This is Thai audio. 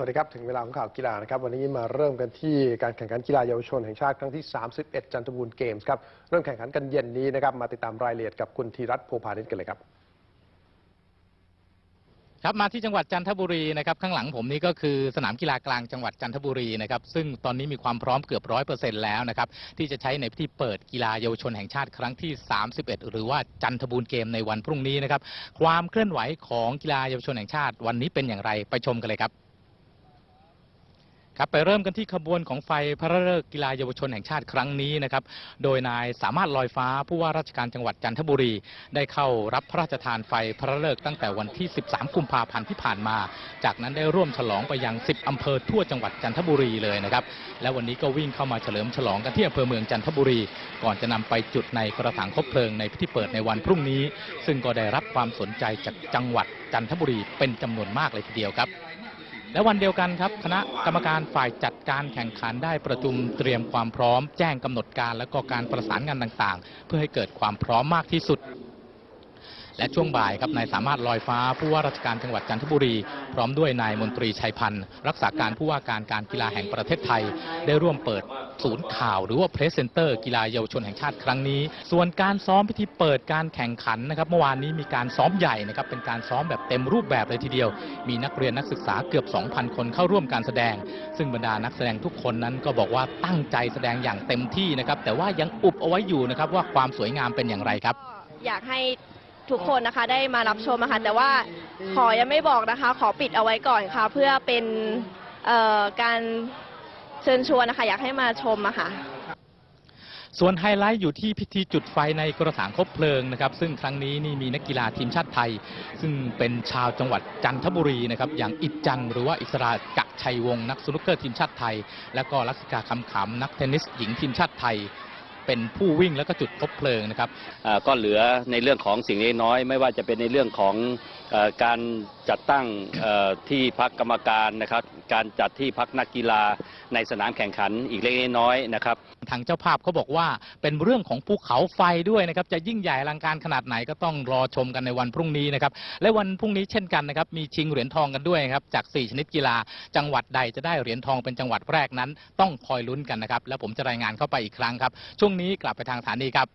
สวัสดีครับ ถึงเวลาของข่าวกีฬานะครับ วันนี้มาเริ่มกันที่การแข่งขันกีฬาเยาวชนแห่งชาติครั้งที่ 31 จันทบูรณ์เกมส์ครับเริ่มแข่งขันกันเย็นนี้นะครับ มาติดตามรายละเอียดกับคุณธีรัตน์โพพานิชกันเลยครับครับมาที่จังหวัดจันทบุรีนะครับข้างหลังผมนี่ก็คือสนามกีฬากลางจังหวัดจันทบุรีนะครับซึ่งตอนนี้มีความพร้อมเกือบร้อยเปอร์เซ็นต์แล้วนะครับที่จะใช้ในพิธีเปิดกีฬาเยาวชนแห่งชาติครั้งที่ 31 หรือว่าจันทบูรเกมในวันพรุ่งนี้นะครับความเคลื่อนไหวของกีฬาเยาวชนแห่งชาติวันนี้เป็นอย่างไรไปชมกันเลยครับ ครับไปเริ่มกันที่ขบวนของไฟพระฤกษ์กีฬาเยาวชนแห่งชาติครั้งนี้นะครับ โดยนายสามารถลอยฟ้าผู้ว่าราชการจังหวัดจันทบุรี ได้เข้ารับพระราชทานไฟพระฤกษ์ตั้งแต่วันที่ 13 กุมภาพันธ์ที่ผ่านมา จากนั้นได้ร่วมฉลองไปยัง 10 อำเภอทั่วจังหวัดจันทบุรีเลยนะครับ และวันนี้ก็วิ่งเข้ามาเฉลิมฉลองกันที่อำเภอเมืองจันทบุรี ก่อนจะนำไปจุดในกระถางคบเพลิงในพิธีเปิดในวันพรุ่งนี้ ซึ่งก็ได้รับความสนใจจากจังหวัดจันทบุรีเป็นจำนวนมากเลยทีเดียวครับ และวันเดียวกันครับ คณะกรรมการฝ่ายจัดการแข่งขันได้ประชุมเตรียมความพร้อม แจ้งกำหนดการและก็การประสานงานต่างๆ เพื่อให้เกิดความพร้อมมากที่สุด และช่วงบ่ายครับนายสามารถลอยฟ้าผู้ว่าราชการจังหวัดจันทบุรี พร้อมด้วยนายมนตรีชัยพันธ์รักษาการผู้ว่าการการกีฬาแห่งประเทศไทย ได้ร่วมเปิดศูนย์ข่าวหรือว่าเพรสเซนเตอร์กีฬาเยาวชนแห่งชาติครั้งนี้ ส่วนการซ้อมพิธีเปิดการแข่งขันนะครับ เมื่อวานนี้มีการซ้อมใหญ่นะครับเป็นการซ้อมแบบเต็มรูปแบบเลยทีเดียว มีนักเรียนนักศึกษาเกือบ 2,000 คนเข้าร่วมการแสดง ซึ่งบรรดานักแสดงทุกคนนั้นก็บอกว่าตั้งใจแสดงอย่างเต็มที่นะครับแต่ว่ายังอุบเอาไว้อยู่นะครับว่าความสวยงามเป็นอย่างไรครับ อยากให้ ทุกคนนะคะได้มารับชมนะคะแต่ว่าขอยังไม่บอกนะคะ ขอปิดเอาไว้ก่อนค่ะ เพื่อเป็นการเชิญชวนนะคะ อยากให้มาชมอะค่ะส่วนไฮไลท์อยู่ที่พิธีจุดไฟในกระถางคบเพลิงนะครับ ซึ่งครั้งนี้นี่มีนักกีฬาทีมชาติไทย ซึ่งเป็นชาวจังหวัดจันทบุรีนะครับ อย่างอิจจันหรือว่าอิสราจักรชัยวงศ์นักสนุกเกอร์ทีมชาติไทย และก็ลักษิกาคำขำนักเทนนิสหญิงทีมชาติไทย เป็นผู้วิ่งแล้วก็จุดคบเพลิงนะครับก็เหลือในเรื่องของสิ่งเล็กน้อย ไม่ว่าจะเป็นในเรื่องของ การจัดตั้งที่พักกรรมการนะครับ การจัดที่พักนักกีฬาในสนามแข่งขันอีกเล็กน้อยนะครับ ทางเจ้าภาพเขาบอกว่าเป็นเรื่องของภูเขาไฟด้วยนะครับ จะยิ่งใหญ่อลังการขนาดไหนก็ต้องรอชมกันในวันพรุ่งนี้นะครับ และวันพรุ่งนี้เช่นกันนะครับ มีชิงเหรียญทองกันด้วยครับ จาก 4 ชนิดกีฬา จังหวัดใดจะได้เหรียญทองเป็นจังหวัดแรกนั้น ต้องคอยลุ้นกันนะครับ แล้วผมจะรายงานเข้าไปอีกครั้งครับ ช่วงนี้กลับไปทางสถานีครับ